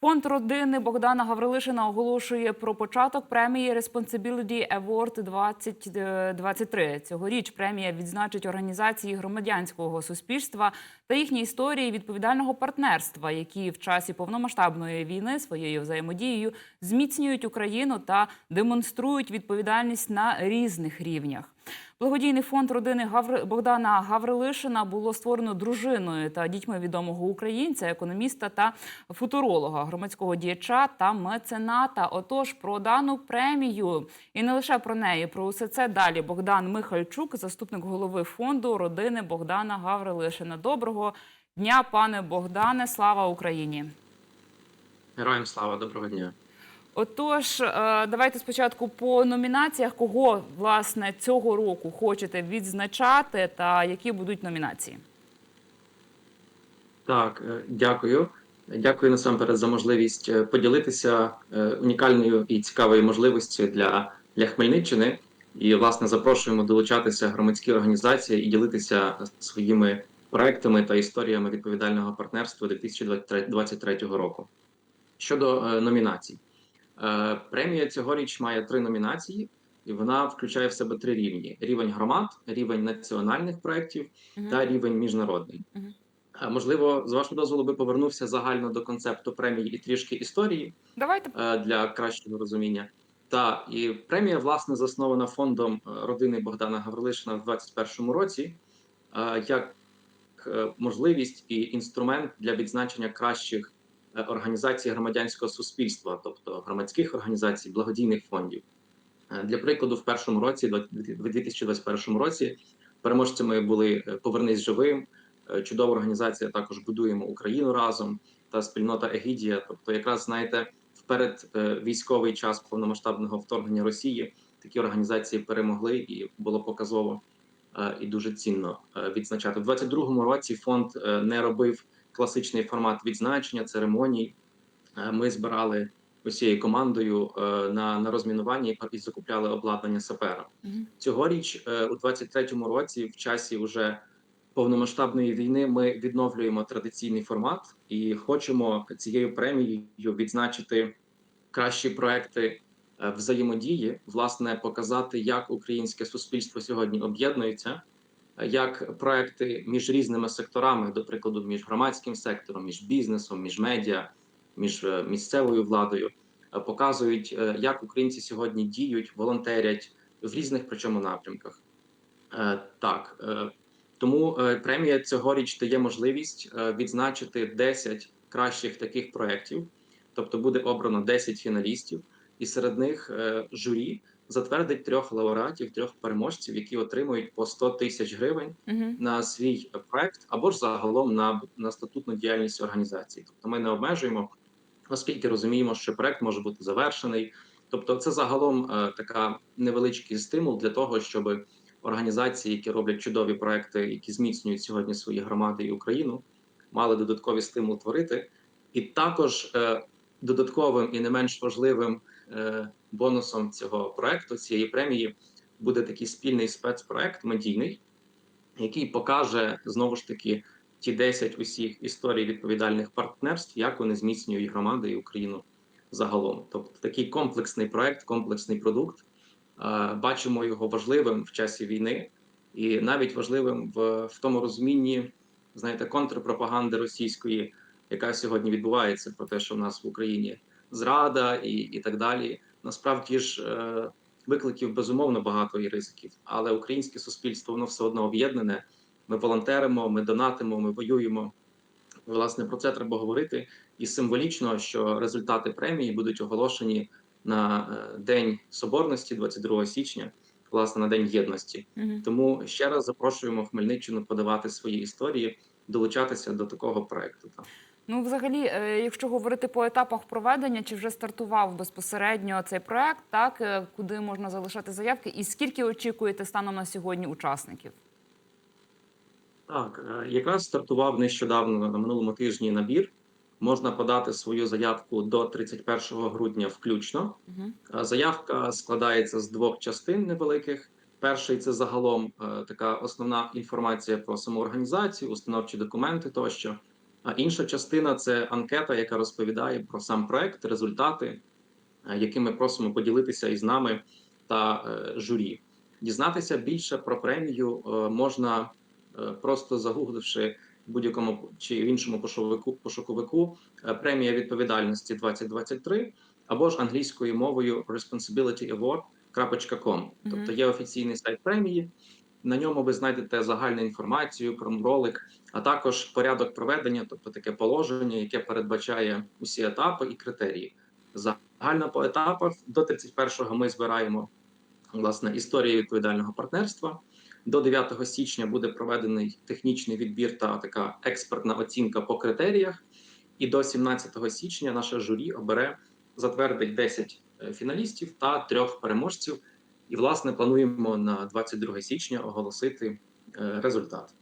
Фонд родини Богдана Гаврилишина оголошує про початок премії Responsibility Award 2023. Цьогоріч премія відзначить організації громадянського суспільства та їхні історії відповідального партнерства, які в часі повномасштабної війни своєю взаємодією зміцнюють Україну та демонструють відповідальність на різних рівнях. Благодійний фонд родини Гаври... Богдана Гаврилишина було створено дружиною та дітьми відомого українця, економіста та футуролога, громадського діяча та мецената. Отож, про дану премію і не лише про неї, про усе це далі. Богдан Михальчук, заступник голови фонду родини Богдана Гаврилишина. Доброго дня, пане Богдане. Слава Україні! Героям слава, доброго дня. Отож, е, давайте спочатку по номінаціях, кого власне цього року хочете відзначати, та які будуть номінації. Так, е, дякую. Дякую насамперед за можливість е, поділитися унікальною і цікавою можливістю для, для Хмельниччини. І, власне, запрошуємо долучатися громадські організації і ділитися своїми проектами та історіями відповідального партнерства 2023 року. Щодо номінацій, премія цьогоріч має три номінації, і вона включає в себе три рівні: рівень громад, рівень національних проєктів Мгм. та рівень міжнародний. А, Можливо, з вашого дозволу би повернувся загально до концепту премії і трішки історії Давайте е, для кращого розуміння. Та і премія власне заснована фондом е, родини Богдана Гаврилишина в 2021 році е, як е, можливість і інструмент для відзначення кращих е, організацій громадянського суспільства, тобто громадських організацій, благодійних фондів. Е, Для прикладу, в першому році, в 2021 році, переможцями були е, Повернись живим, е, чудова організація. Також будуємо Україну разом та спільнота Егідія. Тобто, якраз знаєте, вперед е, військовий час повномасштабного вторгнення Росії такі організації перемогли, і було показово е, і дуже цінно е, відзначати. У 22-му році фонд е, не робив класичний формат відзначення церемоній. Е, Ми збирали усією командою е, на, на розмінування і, закупляли обладнання сапера. Мгм. Цьогоріч, е, у 23-му році, в часі вже повномасштабної війни, ми відновлюємо традиційний формат і хочемо цією премією відзначити кращі проекти взаємодії, власне, показати, як українське суспільство сьогодні об'єднується, як проекти між різними секторами, до прикладу, між громадським сектором, між бізнесом, між медіа, між е, місцевою владою, е, показують, е, як українці сьогодні діють, волонтерять в різних причому напрямках. Так тому премія цьогоріч дає можливість відзначити 10 кращих таких проєктів, тобто буде обрано 10 фіналістів, і серед них журі затвердить трьох лауреатів, трьох переможців, які отримують по 100 тисяч гривень Мгм. на свій проект або ж загалом на, на статутну діяльність організації. Тобто ми не обмежуємо, оскільки розуміємо, що проект може бути завершений. Тобто, це загалом е, така невеличкий стимул для того, щоб організації, які роблять чудові проекти, які зміцнюють сьогодні свої громади і Україну, мали додатковий стимул творити. І також е, додатковим і не менш важливим бонусом цього проекту, цієї премії, буде такий спільний спецпроект медійний, який покаже знову ж таки ті 10 усіх історій відповідальних партнерств, як вони зміцнюють громади і Україну загалом. Тобто такий комплексний проект, комплексний продукт. Е, Бачимо його важливим в часі війни, і навіть важливим в, в тому розумінні, знаєте, контрпропаганди російської, яка сьогодні відбувається про те, що в нас в Україні зрада і, і так далі. Насправді ж е, викликів безумовно багато і ризиків, але українське суспільство воно все одно об'єднане. Ми волонтеримо, ми донатимо, ми воюємо. Власне, про це треба говорити. І символічно, що результати премії будуть оголошені на е, День Соборності, 22 січня, власне, на День єдності. Мгм. Тому ще раз запрошуємо Хмельниччину подавати свої історії, долучатися до такого проекту. Ну, взагалі, е, якщо говорити по етапах проведення, чи вже стартував безпосередньо цей проект, так е, куди можна залишати заявки, і скільки очікуєте станом на сьогодні учасників? Так, е, якраз стартував нещодавно на минулому тижні набір. Можна подати свою заявку до 31 грудня включно. Угу. Заявка складається з двох частин невеликих. Перший це загалом така основна інформація про саму організацію, установчі документи тощо. А інша частина це анкета, яка розповідає про сам проект, результати, е, якими просимо поділитися із нами та е, журі. Дізнатися більше про премію е, можна просто загугливши в будь-якому чи в іншому пошуковику, пошуковику премія відповідальності 2023 або ж англійською мовою responsibilityaward.com. Тобто є офіційний сайт премії. На ньому ви знайдете загальну інформацію про ролик, а також порядок проведення, тобто таке положення, яке передбачає усі етапи і критерії. Загально по етапах до 31-го ми збираємо власне історію відповідального партнерства. До 9 січня буде проведений технічний відбір та така експертна оцінка по критеріях. І до 17 січня наше журі обере затвердить 10 е, фіналістів та трьох переможців. І, власне, плануємо на 22 січня оголосити е, результат.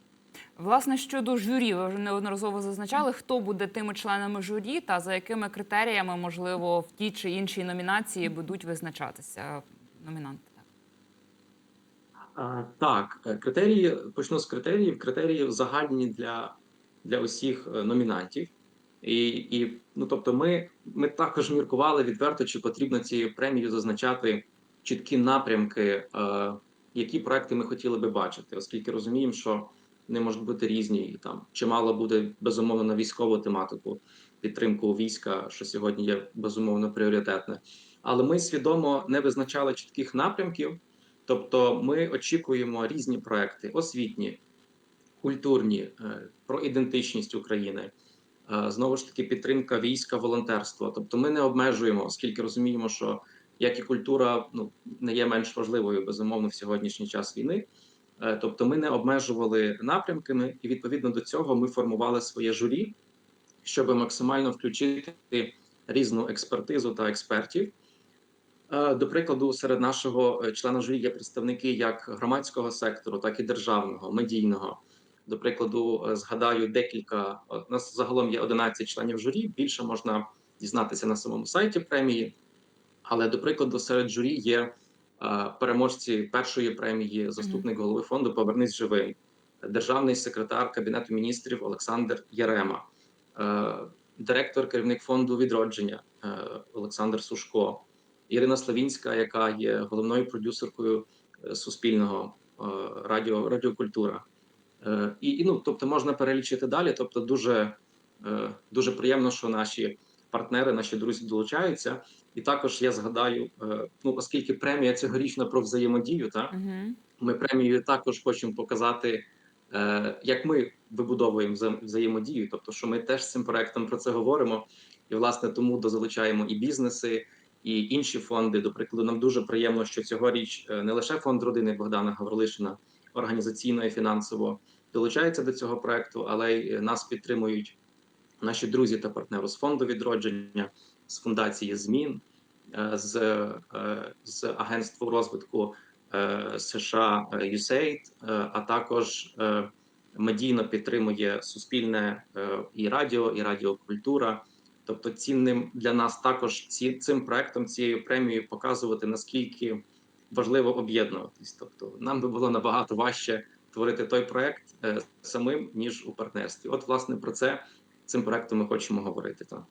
Власне, щодо журі, ви вже неодноразово зазначали, хто буде тими членами журі та за якими критеріями, можливо, в тій чи іншій номінації будуть визначатися номінанти. Так, е, критерії почну з критеріїв. Критерії загальні для, для усіх е, номінантів. І, і ну тобто, ми, ми також міркували відверто, чи потрібно цією премією зазначати чіткі напрямки, е, які проекти ми хотіли би бачити, оскільки розуміємо, що не можуть бути різні там чимало буде безумовно на військову тематику, підтримку війська, що сьогодні є безумовно пріоритетне. Але ми свідомо не визначали чітких напрямків. Тобто, ми очікуємо різні проекти: освітні, культурні, е, про ідентичність України. е, Знову ж таки, підтримка війська, волонтерства. Тобто, ми не обмежуємо, оскільки розуміємо, що як і культура ну не є менш важливою безумовно в сьогоднішній час війни. Е, Тобто, ми не обмежували напрямками, і відповідно до цього ми формували своє журі, щоб максимально включити різну експертизу та експертів. Е, До прикладу, серед нашого е, члена журі є представники як громадського сектору, так і державного, медійного. До прикладу, згадаю декілька. У нас загалом є 11 членів журі. Більше можна дізнатися на самому сайті премії. Але, до прикладу, серед журі є е, переможці першої премії, заступник голови фонду Повернись живим, державний секретар Кабінету міністрів Олександр Ярема, е, директор, керівник фонду відродження е, Олександр Сушко. Ірина Славінська, яка є головною продюсеркою суспільного радіо Радіокультура. І, і ну, тобто можна перелічити далі. Тобто, дуже, дуже приємно, що наші партнери, наші друзі долучаються. І також я згадаю, е, ну оскільки премія цьогорічна про взаємодію, так Угу. ми премією також хочемо показати, е, як ми вибудовуємо взаємодію. Тобто, що ми теж з цим проектом про це говоримо, і власне тому дозалучаємо і бізнеси, і інші фонди. До прикладу, нам дуже приємно, що цьогоріч е, не лише фонд родини Богдана Гаврилишина організаційно і фінансово долучається до цього проекту, але й нас підтримують наші друзі та партнери з фонду відродження, з фундації змін, е, з, е, з агентству розвитку е, США USAID, а також медійно підтримує суспільне і радіо, і радіокультура. Тобто, цінним для нас також ці цим проектом, цією премією показувати наскільки важливо об'єднуватись. Тобто, нам би було набагато важче творити той проект самим ніж у партнерстві. От, власне, про це цим проектом ми хочемо говорити. Так.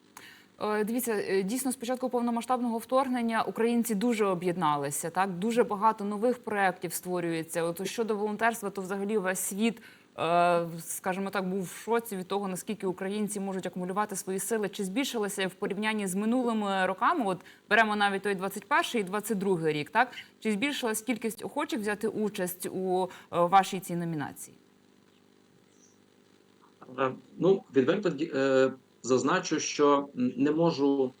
Е, Дивіться, е, дійсно, з початку повномасштабного вторгнення українці дуже об'єдналися. Так дуже багато нових проєктів створюється. От щодо волонтерства, то взагалі весь світ, е, скажімо так, був в шоці від того, наскільки українці можуть акумулювати свої сили. Чи збільшилося в порівнянні з минулими роками? От беремо навіть той 21 і 22 рік. Так чи збільшилась кількість охочих взяти участь у вашій цій номінації? Е, Ну, відверто е, зазначу, що не можу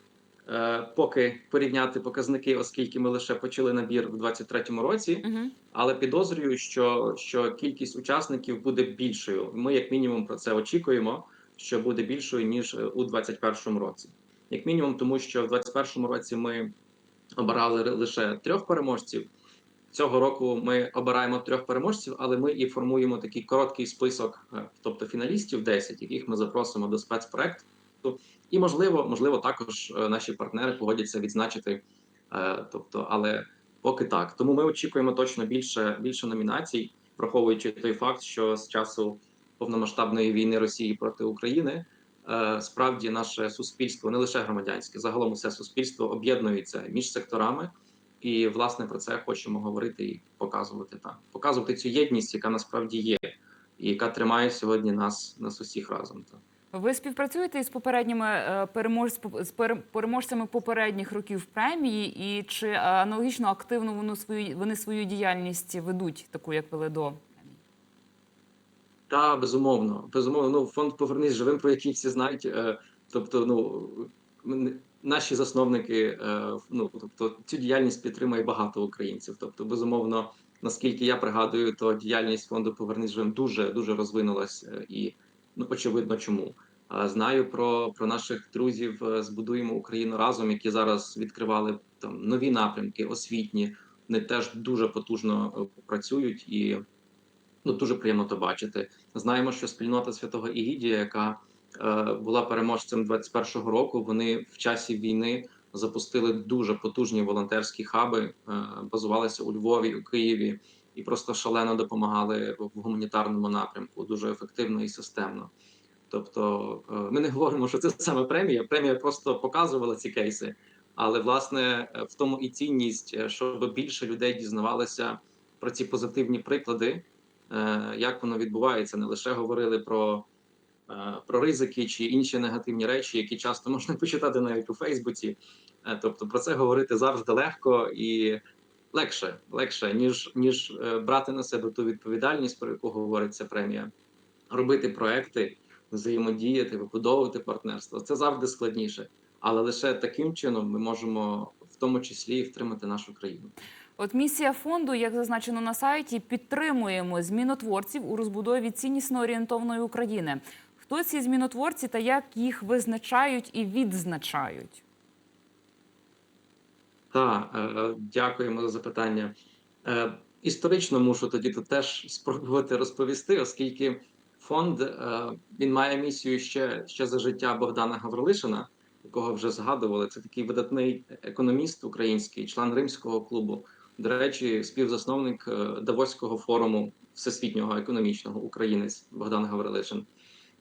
е, поки порівняти показники, оскільки ми лише почали набір в 23-му році, але підозрюю, що, що кількість учасників буде більшою. Ми, як мінімум, про це очікуємо, що буде більшою ніж у 21-му році. Як мінімум, тому що в 21-му році ми обирали лише трьох переможців. Цього року ми обираємо трьох переможців, але ми і формуємо такий короткий список, е, тобто фіналістів 10, яких ми запросимо до спецпроекту. І можливо, можливо, також е, наші партнери погодяться відзначити. е, Тобто, але поки так. Тому ми очікуємо точно більше більше номінацій, враховуючи той факт, що з часу повномасштабної війни Росії проти України справді наше суспільство, не лише громадянське, загалом усе суспільство об'єднується між секторами. І власне про це хочемо говорити і показувати там, показувати цю єдність, яка насправді є, і яка тримає сьогодні нас нас усіх разом. Так. Ви співпрацюєте із попередніми е, з переможцями попередніх років премії, і чи е, аналогічно активно вони свою вони свою діяльність ведуть, таку як вели до? Та безумовно, безумовно. Ну фонд повернись живим, про який всі знають. Е, тобто, ну наші засновники, е, ну тобто цю діяльність підтримує багато українців. Тобто, безумовно, наскільки я пригадую, то діяльність фонду Повернись живим дуже дуже розвинулась е, і ну очевидно, чому. Знаю про, про наших друзів е, збудуємо Україну разом, які зараз відкривали там нові напрямки, освітні. Вони теж дуже потужно працюють і ну дуже приємно то бачити. Знаємо, що спільнота святого Ігідія, яка була переможцем 21-го року, вони в часі війни запустили дуже потужні волонтерські хаби, е, базувалися у Львові, у Києві і просто шалено допомагали в гуманітарному напрямку, дуже ефективно і системно. Тобто, е, ми не говоримо, що це саме премія. Премія просто показувала ці кейси. Але власне е, в тому і цінність, е, щоб більше людей дізнавалися про ці позитивні приклади, е, як воно відбувається, не лише говорили про, е, про ризики чи інші негативні речі, які часто можна почитати навіть у Фейсбуці. Е, Тобто про це говорити завжди легко і легше, легше, ніж ніж е, брати на себе ту відповідальність, про яку говорить ця премія, робити проекти, взаємодіяти, вибудовувати партнерство. Це завжди складніше, але лише таким чином ми можемо в тому числі втримати нашу країну. От місія фонду, як зазначено на сайті, підтримуємо змінотворців у розбудові ціннісно орієнтовної України. Хто ці змінотворці та як їх визначають і відзначають? Так, е, дякуємо за запитання. Е, Історично мушу тоді тут теж спробувати розповісти, оскільки фонд е, він має місію ще, ще за життя Богдана Гаврилишина, якого вже згадували. Це такий видатний економіст український, член римського клубу. До речі, співзасновник е, Давоського форуму всесвітнього економічного українець Богдан Гаврилишин.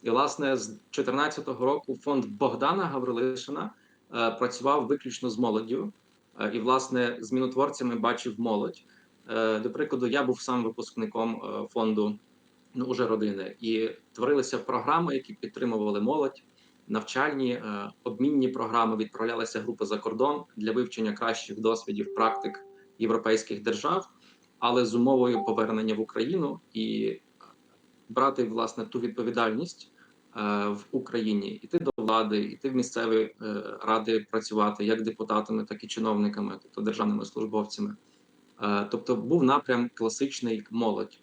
І, власне, з 2014 року фонд Богдана Гаврилишина е, працював виключно з молоддю. Е, І, власне, змінотворцями бачив молодь. Е, До прикладу, я був сам випускником е, фонду ну, уже родини, і творилися програми, які підтримували молодь, навчальні е, обмінні програми. Відправлялися групи за кордон для вивчення кращих досвідів практик європейських держав, але з умовою повернення в Україну і брати власне ту відповідальність в Україні, іти до влади, іти в місцеві е, ради працювати як депутатами, так і чиновниками, тобто державними службовцями. Е, Тобто був напрям класичний молодь.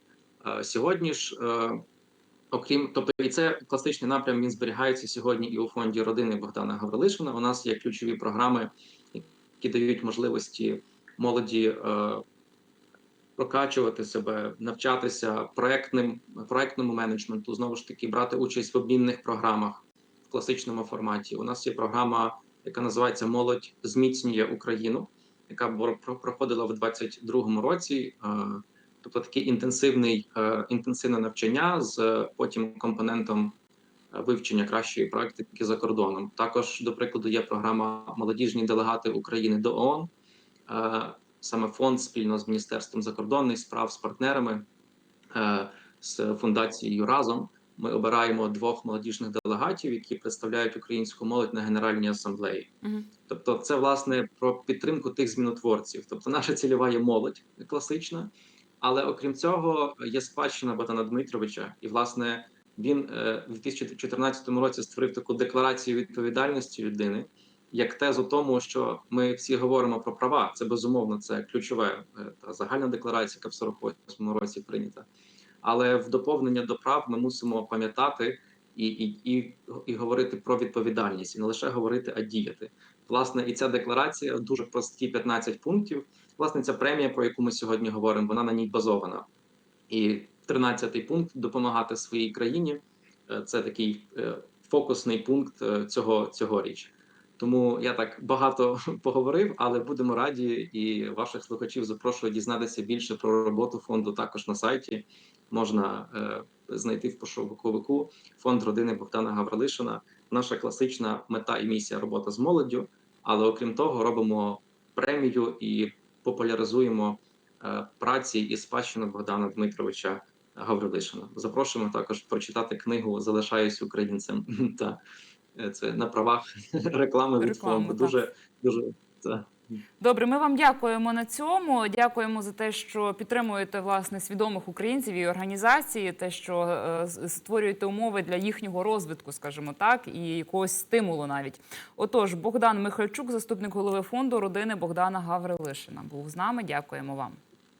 Е, Сьогодні ж, е, окрім тобто, і це класичний напрям, він зберігається сьогодні і у фонді родини Богдана Гаврилишина. У нас є ключові програми, які дають можливості молоді е, прокачувати себе, навчатися проектним проектному менеджменту, знову ж таки, брати участь в обмінних програмах в класичному форматі. У нас є програма, яка називається Молодь зміцнює Україну, яка проходила в 22-му році. Е, Тобто такий інтенсивний е, інтенсивне навчання з е, потім компонентом вивчення кращої практики за кордоном. Також, до прикладу, є програма Молодіжні делегати України до ООН. Саме фонд спільно з Міністерством закордонних справ з партнерами е, з фундацією разом. Ми обираємо двох молодіжних делегатів, які представляють українську молодь на Генеральній асамблеї. Мгм. Тобто, це власне про підтримку тих змінотворців. Тобто, наша цільова є молодь класична, але окрім цього є спадщина Богдана Дмитровича, і власне він е, в 2014 році створив таку декларацію відповідальності людини, як тезу тому, що ми всі говоримо про права. Це безумовно, це ключове е, та загальна декларація, яка в 48 році прийнята. Але в доповнення до прав ми мусимо пам'ятати і, і, і, і говорити про відповідальність, і не лише говорити, а діяти. Власне, і ця декларація дуже прості 15 пунктів. Власне, ця премія, про яку ми сьогодні говоримо, вона на ній базована. І 13-й пункт допомагати своїй країні. Е, Це такий е, фокусний пункт цього цьогоріч. Тому я так багато поговорив, але будемо раді і ваших слухачів запрошую дізнатися більше про роботу фонду також на сайті. Можна е, знайти в пошуковику фонд родини Богдана Гаврилишина наша класична мета і місія робота з молоддю. Але окрім того, робимо премію і популяризуємо е, праці і спадщину Богдана Дмитровича Гаврилишина. Запрошуємо також прочитати книгу Залишаюсь українцем та це на правах реклами від фонду. Дуже дуже та. Добре, ми вам дякуємо на цьому. Дякуємо за те, що підтримуєте власне свідомих українців і організації, те, що е, створюєте умови для їхнього розвитку, скажімо так, і якогось стимулу навіть. Отож, Богдан Михальчук, заступник голови фонду родини Богдана Гаврилишина, був з нами. Дякуємо вам.